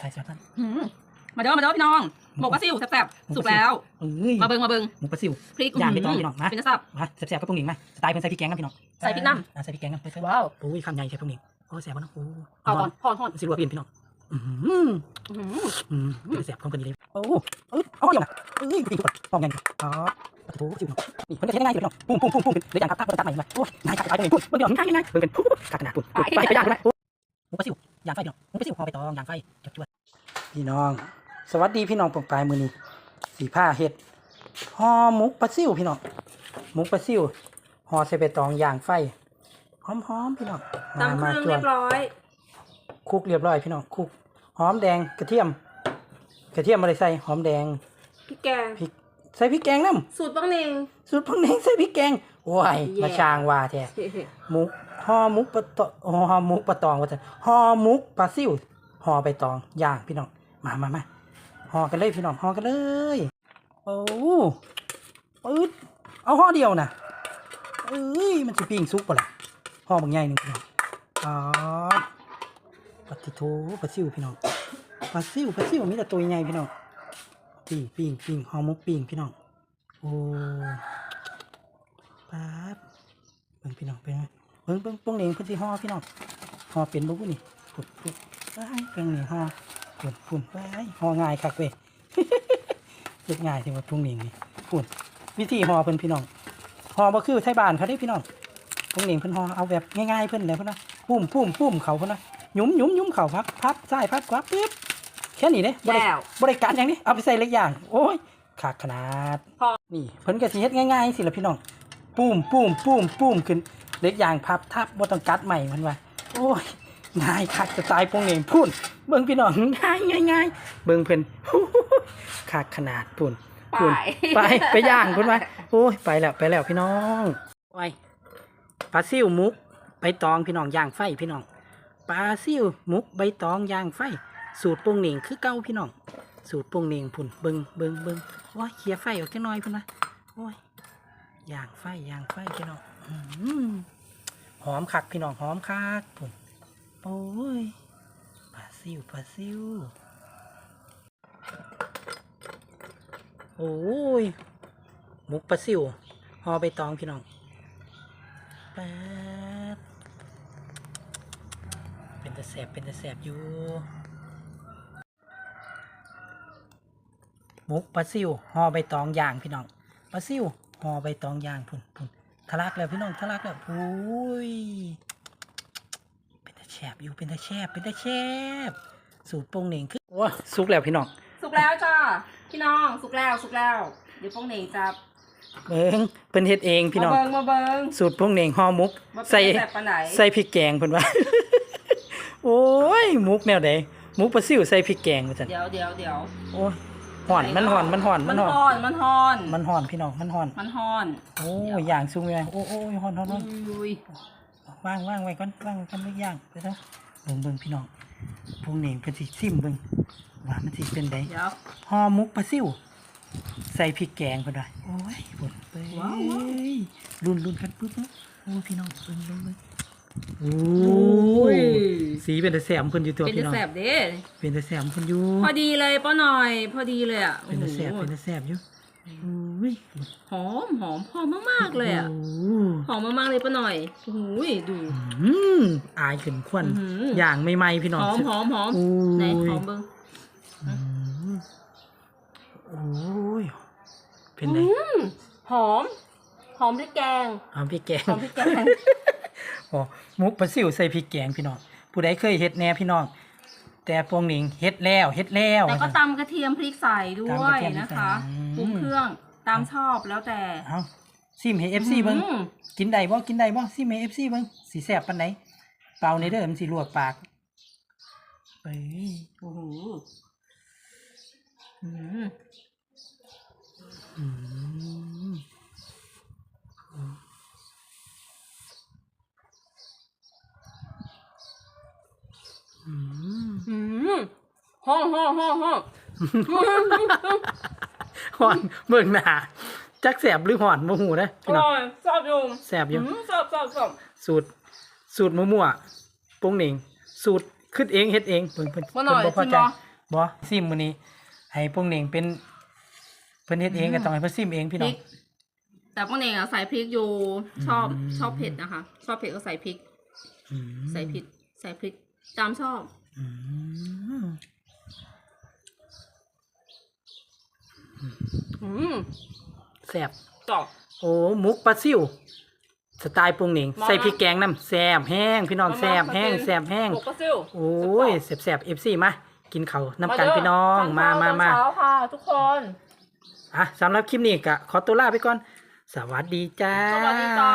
ถ่ายแซ่บท่านหืมมาเด้อมาเด้อพี่น้องหมกปลาซิวแซ่บๆสุกแล้ว เอ้ยมาเบิงมาเบิงหมูปลาซิวพริกย่างไม่ต้องพี่น้องนะเป็นจะสับมาแซ่บๆก็ปรุงหนิงมาสไตล์เพิ่นใส่พริกแกงนะพี่น้องใส่พริกน้ำอ่าใส่พริกแกงนะไปใส่ว้าวโอ้ยคำใหญ่ใช่ปรุงหนิงโอ้แซ่บมากนะโอ้เอาก่อนพอนพอนสิรัวพี่พี่น้องอือหืออื้อหืออืมเป็นแซ่บของกันดีเลยโอ้เอ้ยเอาเดี๋ยวนะเอ้ยพี่ทุกคนพร้อมกันอ๋อโอ้โหซิวเนาะนี่เพิ่นจะเฮ็ดง่ายๆพี่น้องปุ้มปุ้มปุ้มปุ้มเดี๋ยวอย่างครับถ้าเพิ่นตัดใหม่มาโอ้ยง่ายคักไปเลยปุ้มเบิ่งเดี๋ยวง่ายง่ายเบิ่งเป็นปุ๊บคักขนาดปุ้มปุ้มไปไปย่างใช่ไหมโอ้ หมูปลาซิวย่างไฟพี่น้องหมูปลาซิวพอไปตองย่างไฟจวดๆพี่น้อง สวัสดีพี่น้องปองปลายมือนี้สีผ้าเฮ็ดห่อหมกปลาซิวพี่น้องหมกปลาซิวห่อใส่ใบตองย่างไฟหอมๆพี่น้องตำเครื่องจวเรีดยบร้อยคลุกเรียบร้อยพี่น้องคลุกหอมแดงกระเทียม กระเทียมอะไรใส่หอมแดงพริกแกงพริกใส่พริกแกงน้สูตรบ้างเนงำสูตรพังเนงใส่พริกแกง ว้ายแย่มาช่างว่าแท้หมุกห่อหมุกปลาตอห่อหมุกปลาตองว่าจะห่อหมุกปลาซิวห่อใบตองย่างพี่น้องมามามาห่อกันเลยพี่น้องห่อกันเลยโอ้ปึ๊ดเอาห่อเดียวนะเอ้ยมันจะปิ้งซุปปะล่ะห่อบางใหญ่หนึ่งพี่น้องอ๋อปฏิโทปลาซิวพี่น้องปลาซิวปลาซิวมีแต่ตัวใหญ่พี่น้องปิ้งปิ้งปิ้งห่อหมุกปิ้งพี่น้องโอ้ ป๊าดเบิ่งพี่น้องเป็นไงเบิ่งเบิ่งโป้งเหน่งเพิ่นสิห่อพี่น้องห่อเป็นบ่บุนี่ปุ๊บปุ๊บว้ายเพิ่งนี่ห่อปุ่นปุ่นว้ายห่อง่ายคักเว้ยเฮ็ดง่ายที่ว่าโป้งเหน่งนี่ปุ่นวิธีห่อเพิ่นพี่น้องห่อบ่คือไทบ้านเขาเด้พี่น้องโป้งเหน่งเพิ่นห่อเอาแบบง่ายๆเพิ่นแหล้วเพิ่นนะปุ้มปุ้มปุ้มเขาเพิ่นนะหยุมหยุมหยุมเขาพับพับซ้ายพับขวาปึ๊บแค่นี้เด้บ่ได้แล้วบริการอย่างนี้เอาไปใส่เล็กอย่าง โอ้ยขาดขนาดพอนี่เพิ่นก็สิเฮ็ดง่ายๆสิล่ะพี่น้อง ปุ้มปุ้มปุ้มปุ้มขึ้นเล็กอย่างพับทับบ่ต้องกัดใหม่มันว่าโอ้ยง่ายคักจะตายโปงเหน่งพูนเบิ่งพี่น้องง่ายง่ายง่ายเบิ่งเพิ่นขาดขนาดปุ่นไปปุ่นไปไปย่างพุ่นไว้โอ้ยไปแล้วไปแล้วพี่น้องโอ้ยปลาซิวมุกใบตองพี่น้องย่างไฟพี่น้องปลาซิวมุกใบตองย่างไฟ สูตรโปงเหน่งคือเก่าพี่น้องสูตรโปงเหน่งพุ่นเบิงเบิงเบิงโอ้ยเคลียร์ไฟออกจักหน่อยพุ่นนะโอ้ย ย่างไฟย่างไฟพี่น้องหอมคักพี่น้องหอมคักพุ่นโอ้ยปลาซิวปลาซิวโอ้ยหมุกปลาซิวห่อใบตองพี่น้องแป๊ดเป็นตะแสบเป็นตะแสบอยู่หมุกปลาซิวห่อใบตองอย่างพี่น้องปลาซิว ห่อใบตองย่างพุ่นพุ่นทะลักแล้วพี่น้องทะลักแล้วโอ้ยเป็นตะแชบอยู่เป็นตะแชบเป็นตะแชบสูตรโป่งเหน่งคือว้าสุกแล้วพี่น้องสุกแล้วจ้าพี่น้องสุกแล้วสุกแล้ว เดี๋ยวโป้งเหน่งจะเบิ่งเพิ่นเฮ็ดเองพี่น้องมาเบิงมาเบิงสูตรโป่งเหน่งห่อหมุกว่าเป็นใส่แซ่บปานไหนใส่พริกแกงเพิ่นว่าโอ้ยหมุกแนวใดหมุกปลาซิวใส่พริกแกงว่าซั่นเดี๋ยวเดี๋ยวเดี๋ยวโอ้ย ห่อนมันห่อนมันห่อนมัมันนห่อนฮ้อนมันฮ้อนมันห่อนพี่น้องมันห่อน มันฮ้อนโอ้ยอย่างสูงเลยโอ้โอ้ยห่อนห่อนห่อนอุ้ยว่างว่างไว้ก่อนว่างไว้ก่อนไม่ย่างไปเถอะเบิ่งเบิ่งพี่น้องพวกนี้เป็นสิซิมเบิ่งว่ามันสิเป็นไดเดี๋ยว ห่อหมกปลาซิวใส่พริกแกงเพิ่นว่าโอ้ยพุ่นเอ้ว้าวว้าว ยรุ่นรุ่นกันปึ๊บปึ๊บโอ้พี่น้องเบิ่งเบิ่งเบิ่ง โอ้ยสีเป็นแต่แสมเพิ่นอยู่ตัวเป็นพี่จะน้องแซ่บเด้เป็นแต่แสมเพิ่นอยู่พอดีเลยป้าหน่อย พอดีเลยอะเป็นแต่แสบโอ้เป็นโหแต่แสบอยู่โอ้ยหอมหอมหอมมากๆเลยอะโหอมมากๆเลยป้าหน่อยโอ้โหดูอืมอายขึ้นควันอื้อหือออย่างใหม่ๆพี่น้องหอมหอมหอมโอ้ยไหนหอมเบิ้งอืมโอ้ยเป็นไงอืมหอม หอมพริกแกง หอมพริกแกงหอมพริกแกง อ๋อมุกปลาซิวใส่พริกแกงพี่น้องผู้ใดเคยเฮ็ดแหน่พี่น้องแต่พวงหนิงเฮ็ดแล้วเฮ็ดแล้วแต่ก็ตำกระเทียมพริกใส่ด้ตำวกระยเทียมพริกนะใส่คะอืมปรุงเครื่องตามชอบแล้วแต่เอ้าซิมให้ FC เบิ่งอืมกินได้บ่กินได้บ่ซิมให้ FC เบิ่งสิแซ่บปานใดเป่าในเด้อมันสิลวกปากเอ้ยโอ้โหอืม อืมอืม อืม ห้องห้องห้องห้องห่อนเบิ่งหน้าจักแสบหรือห่อนบ่ฮู้นะอพี่น้องร่อยชอบอยู่แสบอยู่อืมชอบชอบชอบสูตร สูตรมั่วๆโปงเหน่งสูตรคิดเองเฮ็ดเองเพิ่นเพิ่นมาหน่อยเพิ่นบ่พอชิมใจบ่บ่ซิมมื้อนี้ ให้พวกเน่งเป็นเพิ่นเฮ็ดเองก็ต้องให้เพิ่นซิมเองพี่พน้อริงก แต่พวกเองอะใส่พริกอยู่ชอบอืม ชอบเผ็ดนะคะ ชอบเผ็ดก็ใส่พริก อืมใส่พริก ใส่พริกตามชอบ อืม อืมแซ่บกรอบโอ้หมุกปลาซิว สไตล์ปรุงเน่งมาใส่พริกแกงน้ำแซ่บแห้งพี่น้องแซ่บแห้งแซ่บแห้ง หมกปลาซิวโอ้ยแซ่บๆ FC มา กินข้าวน้ำกันเด้พี่น้องทนมาข้วมาตอนมา เช้าค่ะ ทุกคน อะสำหรับคลิปนี้ก็ขอตัวลาไปก่อน สวัสดีจ้า สวัสดีจ้า